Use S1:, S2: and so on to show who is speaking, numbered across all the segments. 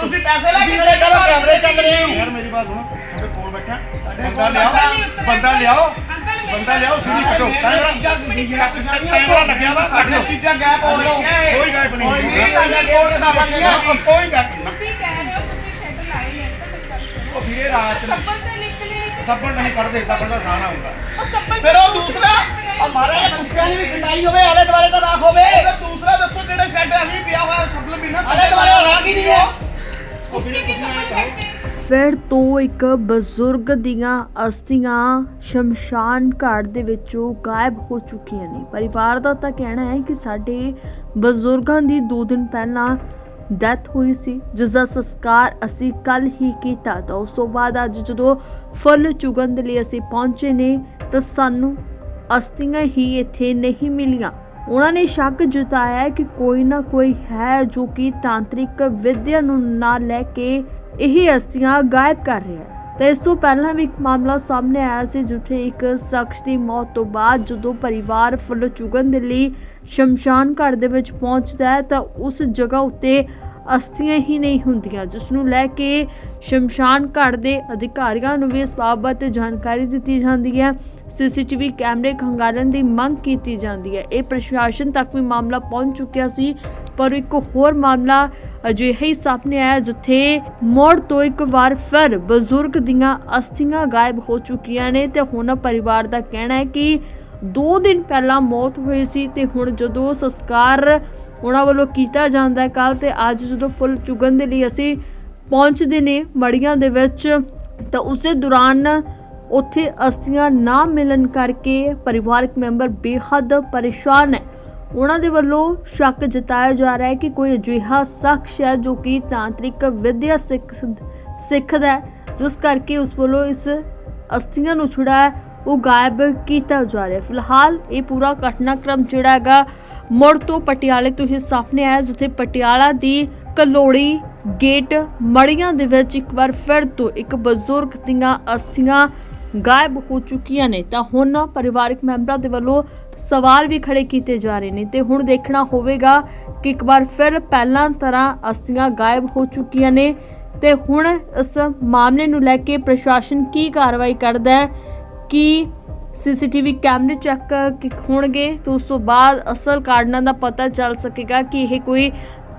S1: ਤੁਸੀਂ ਪੈਸੇ ਲੈ ਕੇ
S2: ਕਹਿੰਦਾ ਕੈਮਰੇ ਚੱਲ ਰਹੇ ਆ
S3: ਯਾਰ ਮੇਰੀ ਬਾਤ ਸੁਣੋ। ਤੁਹਾਡੇ ਕੋਲ ਬੈਠਾ। ਬੰਦਾ ਲਿਆਓ ਬੰਦਾ ਲਿਆਓ। ਬੰਦਾ ਲਿਆਓ ਸਿੱਧੀ ਕੱਟੋ ਕੈਮਰਾ ਲੱਗਿਆ ਵਾ ਕੱਟ ਲਓ
S1: ਚੀਜ਼ਾਂ ਗੈਪ ਹੋ ਰਹੀਆਂ।
S3: ਕੋਈ ਗੈਪ ਨਹੀਂ।
S1: ਕੋਈ ਨਹੀਂ। ਤੁਹਾਡੇ ਕੋਲ ਗਿਆ
S3: ਕੋਈ ਗੈਪ ਨਹੀਂ।
S4: ਤੁਸੀਂ ਕਹਿ ਰਹੇ ਹੋ ਤੁਸੀਂ ਸ਼ੈਡ ਲਾਈ ਹੈ ਤਾਂ ਮੇਰੀ ਗੱਲ ਸੁਣੋ।
S3: ਉਹ ਵੀਰੇ ਰਾਤ ਨੂੰ
S4: ਸੱਬਲ ਤੇ ਨਿਕਲੇ
S3: ਸੱਬਲ ਨਹੀਂ ਕੱਢਦੇ ਸੱਬਲ ਦਾ ਖਾਣਾ ਹੁੰਦਾ।
S4: ਉਹ ਸੱਬਲ
S1: ਫਿਰ ਉਹ ਦੂਸਰਾ
S2: ਹਮਾਰੇ ਕੁੱਤਿਆਂ ਦੀ ਵੀ ਖੰਡਾਈ ਹੋਵੇ ਆਲੇ ਦੁਆਲੇ ਤਾਂ ਰਾਖ ਹੋਵੇ
S1: ਫਿਰ ਦੂਸਰਾ ਦੱਸੋ ਜਿਹੜਾ ਸ਼ੈਡ ਅਸੀਂ ਪਿਆ ਹੋਇਆ ਸਬਲ ਵੀ ਨਾ
S2: ਆਲੇ ਦੁਆਲੇ ਰਾਖ ਹੀ ਨਹੀਂ ਹੈ।
S5: ਫਿਰ ਤੋਂ ਇੱਕ ਬਜ਼ੁਰਗ ਦੀਆਂ ਅਸਥੀਆਂ ਸ਼ਮਸ਼ਾਨ ਘਾਟ ਦੇ ਵਿੱਚੋਂ ਗਾਇਬ ਹੋ ਚੁੱਕੀਆਂ ਨੇ। ਪਰਿਵਾਰ ਦਾ ਤਾਂ ਕਹਿਣਾ ਹੈ ਕਿ ਸਾਡੇ ਬਜ਼ੁਰਗਾਂ ਦੀ 2 ਦਿਨ ਪਹਿਲਾਂ ਡੈਥ ਹੋਈ ਸੀ, ਜਿਸ ਦਾ ਸੰਸਕਾਰ ਅਸੀਂ ਕੱਲ ਹੀ ਕੀਤਾ। ਤਾਂ ਉਸ ਤੋਂ ਬਾਅਦ ਅੱਜ ਜਦੋਂ ਫੁੱਲ ਚੁਗਣ ਦੇ ਲਈ ਅਸੀਂ ਪਹੁੰਚੇ ਨੇ, ਤਾਂ ਸਾਨੂੰ ਅਸਥੀਆਂ ਹੀ ਇੱਥੇ ਨਹੀਂ ਮਿਲੀਆਂ। ਉਹਨਾਂ ਨੇ ਸ਼ੱਕ ਜਤਾਇਆ ਕਿ ਕੋਈ ਨਾ ਕੋਈ ਹੈ ਜੋ ਕਿ ਤਾਂਤਰਿਕ ਵਿਦਿਆ ਨੂੰ ਨਾਲ ਲੈ ਕੇ ਇਹ ਅਸਥੀਆਂ ਗਾਇਬ ਕਰ ਰਿਹਾ ਹੈ। ਤੇ ਇਸ ਤੋਂ ਪਹਿਲਾਂ ਵੀ ਇੱਕ ਮਾਮਲਾ ਸਾਹਮਣੇ ਆਇਆ ਸੀ, ਜਿੱਥੇ ਇੱਕ ਸ਼ਖਸ ਦੀ ਮੌਤ ਤੋਂ ਬਾਅਦ ਜਦੋਂ ਪਰਿਵਾਰ ਫੁੱਲ ਚੁਗਣ ਦੇ ਲਈ ਸ਼ਮਸ਼ਾਨ ਘਾਟ ਦੇ ਵਿੱਚ ਪਹੁੰਚਦਾ ਹੈ ਤਾਂ ਉਸ ਜਗ੍ਹਾ ਉੱਤੇ ਅਸਥੀਆਂ ਹੀ ਨਹੀਂ ਹੁੰਦੀਆਂ, ਜਿਸ ਨੂੰ ਲੈ ਕੇ ਸ਼ਮਸ਼ਾਨ ਘਾਟ ਦੇ ਅਧਿਕਾਰੀਆਂ ਨੂੰ ਵੀ ਇਸ ਬਾਬਤ ਜਾਣਕਾਰੀ ਦਿੱਤੀ ਜਾਂਦੀ ਹੈ। ਸੀਸੀਟੀਵੀ ਕੈਮਰੇ ਖੰਗਾਲਣ ਦੀ ਮੰਗ ਕੀਤੀ ਜਾਂਦੀ ਹੈ। ਇਹ ਪ੍ਰਸ਼ਾਸਨ ਤੱਕ ਵੀ ਮਾਮਲਾ ਪਹੁੰਚ ਚੁੱਕਿਆ ਸੀ, ਪਰ ਇੱਕ ਹੋਰ ਮਾਮਲਾ ਅਜਿਹਾ ਹੀ ਸਾਹਮਣੇ ਆਇਆ, ਜਿੱਥੇ ਮੋੜ ਤੋਂ ਇੱਕ ਵਾਰ ਫਿਰ ਬਜ਼ੁਰਗ ਦੀਆਂ ਅਸਥੀਆਂ ਗਾਇਬ ਹੋ ਚੁੱਕੀਆਂ ਨੇ ਤੇ ਹੁਣ ਪਰਿਵਾਰ ਦਾ ਕਹਿਣਾ ਹੈ ਕਿ 2 ਦਿਨ ਪਹਿਲਾਂ ਮੌਤ ਹੋਈ ਸੀ ਤੇ ਹੁਣ ਜਦੋਂ ਸੰਸਕਾਰ ਉਹਨਾਂ ਵੱਲੋਂ ਕੀਤਾ ਜਾਂਦਾ ਹੈ। ਕੱਲ ਤੇ ਅੱਜ ਜਦੋਂ ਫੁੱਲ ਚੁਗਣ ਦੇ ਲਈ ਅਸੀਂ ਪਹੁੰਚਦੇ ਨੇ ਮੜੀਆਂ ਦੇ ਵਿੱਚ, ਤਾਂ ਉਸੇ ਦੌਰਾਨ ਉੱਥੇ ਅਸਥੀਆਂ ਨਾ ਮਿਲਣ ਕਰਕੇ ਪਰਿਵਾਰਕ ਮੈਂਬਰ ਬੇਹੱਦ ਪਰੇਸ਼ਾਨ ਹੈ। ਉਹਨਾਂ ਦੇ ਵੱਲੋਂ ਸ਼ੱਕ ਜਤਾਇਆ ਜਾ ਰਿਹਾ ਹੈ ਕਿ ਕੋਈ ਅਜਿਹਾ ਸ਼ਖਸ ਹੈ ਜੋ ਕਿ ਤਾਂਤਰਿਕ ਵਿਦਿਆ ਸਿੱਖ ਸਿੱਖਦਾ ਹੈ, ਜਿਸ ਕਰਕੇ ਉਸ ਵੱਲੋਂ ਇਸ ਅਸਥੀਆਂ ਨੂੰ ਛੁੜਾ ਉਹ ਗਾਇਬ ਕੀਤਾ ਜਾ ਰਿਹਾ ਫਿਲਹਾਲ ਇਹ ਪੂਰਾ ਘਟਨਾਕ੍ਰਮ ਜਿਹੜਾ ਹੈਗਾ, ਮੁੜ ਤੋਂ ਪਟਿਆਲੇ ਤੋਂ ਹੀ ਸਾਹਮਣੇ ਆਇਆ, ਜਿੱਥੇ ਪਟਿਆਲਾ ਦੀ ਕਲੋੜੀ ਗੇਟ ਮੜੀਆਂ ਦੇ ਵਿੱਚ ਇੱਕ ਵਾਰ ਫਿਰ ਤੋਂ ਇੱਕ ਬਜ਼ੁਰਗ ਦੀਆਂ ਅਸਥੀਆਂ ਗਾਇਬ ਹੋ ਚੁੱਕੀਆਂ ਨੇ। ਤਾਂ ਹੁਣ ਪਰਿਵਾਰਕ ਮੈਂਬਰਾਂ ਦੇ ਵੱਲੋਂ ਸਵਾਲ ਵੀ ਖੜੇ ਕੀਤੇ ਜਾ ਰਹੇ ਨੇ ਤੇ ਹੁਣ ਦੇਖਣਾ ਹੋਵੇਗਾ ਕਿ ਇੱਕ ਵਾਰ ਫਿਰ ਪਹਿਲਾਂ ਤਰ੍ਹਾਂ ਅਸਥੀਆਂ ਗਾਇਬ ਹੋ ਚੁੱਕੀਆਂ ਨੇ ਤੇ ਹੁਣ ਇਸ ਮਾਮਲੇ ਨੂੰ ਲੈ ਕੇ ਪ੍ਰਸ਼ਾਸਨ ਕੀ ਕਾਰਵਾਈ ਕਰਦਾ ਹੈ ਕਿ ਸੀਸੀਟੀਵੀ ਕੈਮਰੇ ਚੈੱਕ ਹੋਣਗੇ ਤੇ ਉਸ ਤੋਂ ਬਾਅਦ ਅਸਲ ਕਾਰਨਾਂ ਦਾ ਪਤਾ ਚੱਲ ਸਕੇਗਾ ਕਿ ਇਹ ਕੋਈ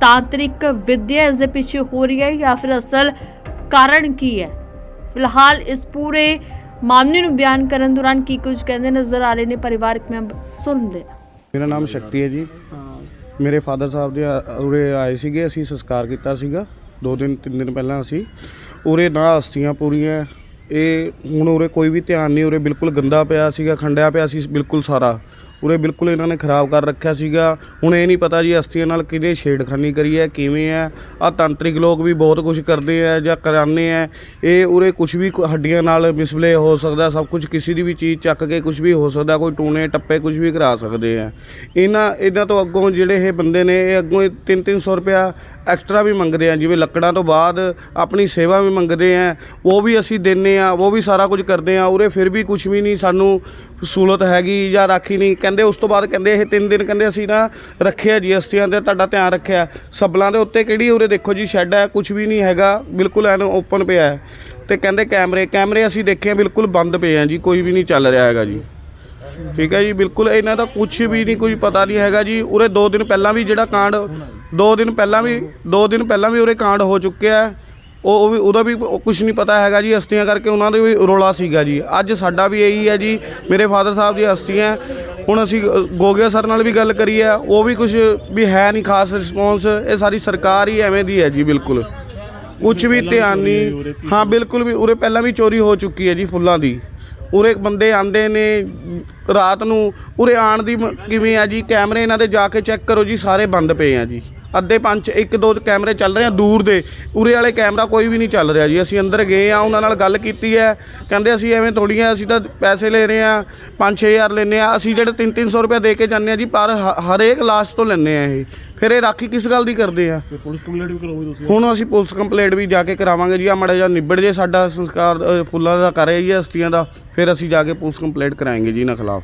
S5: ਤਾਂਤਰਿਕ ਵਿਦਿਆ ਇਸ ਦੇ ਪਿੱਛੇ ਹੋ ਰਹੀ ਹੈ ਜਾਂ ਫਿਰ ਅਸਲ ਕਾਰਨ ਕੀ ਹੈ। ਫਿਲਹਾਲ ਇਸ ਪੂਰੇ ਮਾਮਲੇ ਨੂੰ ਬਿਆਨ ਕਰਨ ਦੌਰਾਨ ਕੀ ਕੁਝ ਕਹਿੰਦੇ ਨਜ਼ਰ ਆ ਰਹੇ ਨੇ ਪਰਿਵਾਰਕ ਮੈਂਬਰ? ਸੁਣਦੇ
S6: ਮੇਰਾ ਨਾਮ ਸ਼ਕਤੀ ਹੈ ਜੀ। ਮੇਰੇ ਫਾਦਰ ਸਾਹਿਬ ਦੇ ਉਰੇ ਆਏ ਸੀਗੇ, ਅਸੀਂ ਸੰਸਕਾਰ ਕੀਤਾ ਸੀਗਾ। ਦੋ ਦਿਨ, ਤਿੰਨ ਦਿਨ ਪਹਿਲਾਂ ਅਸੀਂ। ਉਰੇ ਨਾ ਅਸਥੀਆਂ ਪੂਰੀਆਂ ਇਹ ਹੁਣ ਉਰੇ ਕੋਈ ਵੀ ਧਿਆਨ ਨਹੀਂ, ਉਰੇ ਬਿਲਕੁਲ ਗੰਦਾ ਪਿਆ ਸੀਗਾ, ਖੰਡਿਆ ਪਿਆ ਸੀ ਬਿਲਕੁਲ ਸਾਰਾ। ਉਰੇ ਬਿਲਕੁਲ ਇਹਨਾਂ ਨੇ ਖਰਾਬ ਕਰ ਰੱਖਿਆ ਸੀਗਾ। ਹੁਣ ਇਹ ਨਹੀਂ ਪਤਾ ਜੀ ਅਸਥੀਆਂ ਨਾਲ ਕਿਹਨੇ ਛੇੜਖਾਨੀ ਕਰੀ ਹੈ, ਕਿਵੇਂ ਹੈ। ਆ ਤਾਂਤਰਿਕ ਲੋਕ ਵੀ ਬਹੁਤ ਕੁਝ ਕਰਦੇ ਆ ਜਾਂ ਕਰਾਉਂਦੇ ਆ ਇਹ ਉਰੇ ਕੁਝ ਵੀ ਹੱਡੀਆਂ ਨਾਲ ਮਿਸਲੇ ਹੋ ਸਕਦਾ, ਸਭ ਕੁਝ ਕਿਸੇ ਦੀ ਵੀ ਚੀਜ਼ ਚੱਕ ਕੇ ਕੁਝ ਵੀ ਹੋ ਸਕਦਾ, ਕੋਈ ਟੂਣੇ, ਟੱਪੇ ਕੁਝ ਵੀ ਕਰਾ ਸਕਦੇ ਆ ਇਹਨਾਂ ਇਹਨਾਂ ਤੋਂ ਅੱਗੋਂ ਜਿਹੜੇ ਇਹ ਬੰਦੇ ਨੇ, ਇਹ ਅੱਗੋਂ 3-300 ਰੁਪਇਆ ਐਕਸਟਰਾ ਵੀ ਮੰਗਦੇ ਆ, ਜਿਵੇਂ ਲੱਕੜਾਂ ਤੋਂ ਬਾਅਦ ਆਪਣੀ ਸੇਵਾ ਵੀ ਮੰਗਦੇ ਆ ਉਹ ਵੀ ਅਸੀਂ ਦਿੰਨੇ ਆ ਉਹ ਵੀ ਸਾਰਾ ਕੁਝ ਕਰਦੇ ਆ ਉਰੇ ਫਿਰ ਵੀ ਕੁਝ ਵੀ ਨਹੀਂ ਸਾਨੂੰ ਸਹੂਲਤ ਹੈਗੀ ਜਾਂ ਰਾਖੀ ਨਹੀਂ, ਕਹਿੰਦੇ ਉਸ ਤੋਂ ਬਾਅਦ ਕਹਿੰਦੇ ਇਹ ਤਿੰਨ ਦਿਨ ਕਹਿੰਦੇ ਅਸੀਂ ਨਾ ਰੱਖਿਆ ਜੀ ਅਸਤੀਆਂ ਤੇ, ਤੁਹਾਡਾ ਧਿਆਨ ਰੱਖਿਆ। ਸਬਲਾਂ ਦੇ ਉੱਤੇ ਕਿਹੜੀ ਉਰੇ ਦੇਖੋ ਜੀ ਸ਼ੈੱਡ ਹੈ ਕੁਝ ਵੀ ਨਹੀਂ ਹੈਗਾ, ਬਿਲਕੁਲ ਐਨ ਓਪਨ ਪਿਆ ਹੈ। ਤੇ ਕਹਿੰਦੇ ਕੈਮਰੇ ਕੈਮਰੇ ਅਸੀਂ ਦੇਖੇ ਬਿਲਕੁਲ ਬੰਦ ਪਏ ਆ ਜੀ, ਕੋਈ ਵੀ ਨਹੀਂ ਚੱਲ ਰਿਹਾ ਹੈਗਾ ਜੀ। ਠੀਕ ਹੈ ਜੀ, ਬਿਲਕੁਲ ਇਹਨਾਂ ਦਾ ਕੁਝ ਵੀ ਨਹੀਂ, ਕੋਈ ਪਤਾ ਨਹੀਂ ਹੈਗਾ ਜੀ। ਉਰੇ 2 ਦਿਨ ਪਹਿਲਾਂ ਵੀ ਜਿਹੜਾ ਕਾਂਡ 2 ਦਿਨ ਪਹਿਲਾਂ ਵੀ 2 ਦਿਨ ਪਹਿਲਾਂ ਵੀ ਉਰੇ ਕਾਂਡ ਹੋ ਚੁੱਕਿਆ ਹੈ। ਉਹ ਉਹ ਵੀ ਉਹਦਾ ਵੀ ਕੁਝ ਨਹੀਂ ਪਤਾ ਹੈਗਾ ਜੀ ਅਸਤੀਆਂ ਕਰਕੇ ਉਹਨਾਂ ਦੇ ਵੀ ਰੋਲਾ ਸੀਗਾ ਜੀ। ਅੱਜ ਸਾਡਾ ਵੀ ਇਹੀ ਹੈ ਜੀ ਮੇਰੇ ਫਾਦਰ ਸਾਹਿਬ ਦੀ ਅਸਤੀਆਂ ਹੁਣ ਅਸੀਂ ਗੋਗਿਆ ਸਰ ਨਾਲ ਵੀ ਗੱਲ ਕਰੀ ਹੈ ਉਹ ਵੀ ਕੁਝ ਵੀ ਹੈ ਨਹੀਂ ਖਾਸ ਰਿਸਪੌਂਸ ਇਹ ਸਾਰੀ ਸਰਕਾਰ ਹੀ ਐਵੇਂ ਦੀ ਹੈ ਜੀ ਬਿਲਕੁਲ। ਕੁਝ ਵੀ ਧਿਆਨ ਨਹੀਂ। ਹਾਂ ਬਿਲਕੁਲ ਵੀ ਉਰੇ ਪਹਿਲਾਂ ਵੀ ਚੋਰੀ ਹੋ ਚੁੱਕੀ ਹੈ ਜੀ ਫੁੱਲਾਂ ਦੀ। ਉਰੇ ਬੰਦੇ ਆਂਦੇ ਨੇ ਰਾਤ ਨੂੰ ਉਰੇ ਆਣ ਦੀ ਕਿਵੇਂ ਆ ਜੀ ਕੈਮਰੇ ਇਹਨਾਂ ਦੇ ਜਾ ਕੇ ਚੈੱਕ ਕਰੋ ਜੀ ਸਾਰੇ ਬੰਦ ਪਏ ਆ ਜੀ। ਅੱਧੇ ਪੰਜ ਇੱਕ ਦੋ ਕੈਮਰੇ ਚੱਲ ਰਹੇ ਆ ਦੂਰ ਦੇ। ਉਰੇ ਵਾਲੇ ਕੈਮਰਾ ਕੋਈ ਵੀ ਨਹੀਂ ਚੱਲ ਰਿਹਾ ਜੀ। ਅਸੀਂ ਅੰਦਰ ਗਏ ਆ ਉਹਨਾਂ ਨਾਲ ਗੱਲ ਕੀਤੀ ਹੈ। ਕਹਿੰਦੇ ਅਸੀਂ ਐਵੇਂ ਥੋੜੀਆਂ ਅਸੀਂ ਤਾਂ ਪੈਸੇ ਲੈ ਰਹੇ ਆ 5-6000 ਲੈਨੇ ਆ। ਅਸੀਂ ਜਿਹੜੇ 3-300 ਰੁਪਏ ਦੇ ਕੇ ਜਾਂਦੇ ਆ ਜੀ ਪਰ ਹਰੇਕ ਲਾਸਟ ਤੋਂ ਲੈਨੇ ਆ ਇਹ। ਫਿਰ ਇਹ ਰਾਖੀ ਕਿਸ ਗੱਲ ਦੀ ਕਰਦੇ ਆ?
S3: ਪੁਲਿਸ ਕੰਪਲੇਂਟ ਵੀ ਕਰੋਗੇ ਤੁਸੀਂ?
S6: ਹੁਣ ਅਸੀਂ ਪੁਲਿਸ ਕੰਪਲੇਂਟ ਵੀ ਜਾ ਕੇ ਕਰਾਵਾਂਗੇ ਜੀ। ਆ ਮੜਾ ਜਿਹਾ ਨਿਬੜ ਜੇ ਸਾਡਾ ਸੰਸਕਾਰ ਫੁੱਲਾਂ ਦਾ ਕਰ ਰਹੇ ਜੀ ਅਸਤੀਆਂ ਦਾ ਫਿਰ ਅਸੀਂ ਜਾ ਕੇ ਪੁਲਿਸ ਕੰਪਲੇਂਟ ਕਰਾਏਂਗੇ ਜੀ ਇਹਨਾਂ ਖਿਲਾਫ।